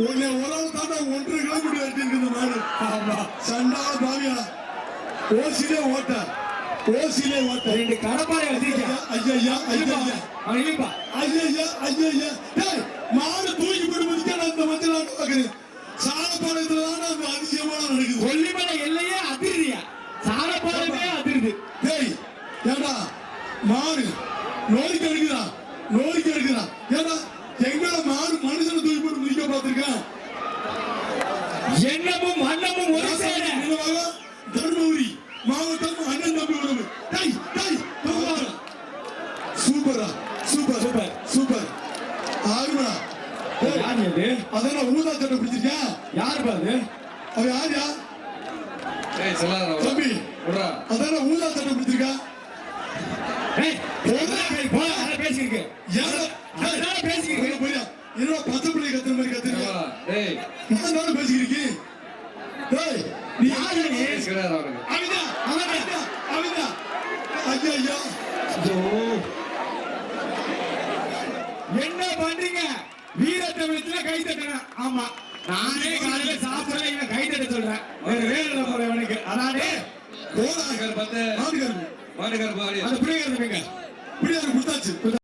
உன்னை உறவு தாண்டா ஒன்றரை கிலோமீட்டர் வெட்டி இருக்குது மாடு. ஆமா. சண்டால பாவியா ஓசிலே ஓட்ட ஓசிலே ஓட்ட. ரெண்டு கடப்பாரை வச்சிருக்கியா? ஐயா ஐயா ஐயா ஐயா. ஐயா ஐயா மாடு தூக்கி போட்டு முடிக்க நான் இந்த மஞ்சள் நாட்டு பார்க்குறேன் சாணப்பாளையத்துல தான் அதிசயமான நடக்குது கொல்லிமலை எல்லையே அதிருதியா? சாலப்பாலமே அதிருது. டேய் ஏடா மாடு நோய்க்கு எடுக்குதா நோய்க்கு எடுக்குதா ஏடா எங்கட மாடு மனுஷனை தூக்கி போட்டு முடிக்க பார்த்திருக்கேன்? எண்ணமும் வண்ணமும் ஒரு சேர. தர்மபுரி மாவட்டம் அண்ணன் தம்பி உறவு. டேய் டேய் சூப்பர் சூப்பர் சூப்பர் ஆறுமடா இது? அதான் ஊதா சட்டை பிடிச்சிருக்கியா? யார் பா அது? அவ யாரியா ஏய் சொல்லாத தம்பி. விட்றா. அதான் ஊதா சட்டை பிடிச்சிருக்கா? ஏய், அதை பேசிக்கிருக்கு. யாரா பேசிக்கிருக்கு. போயா என்னடா பச்சை பிள்ளை கத்துற மாதிரி கத்துறியா டேய் நான் தானே பேசிக்கிறீங்க டேய் நீ யாரு நீ? பேசுகிறார் அவனுக்கு. அவிதா அவிதா அவிதா. ஐயா ஐயா. வீரத்தமிழத்துல கை தட்டணும் ஆமா. நானே காலையில சாப்பிடல இவன் கை தட்ட சொல்றேன். வேற வேலை முறை அவனுக்கு போடா மாட்டுக்கார் பார்த்து மாட்டுக்காரங்க மாட்டுக்கார் பாடி அந்த புரியுறது இப்படி அவருக்கு கொடுத்தாச்சு.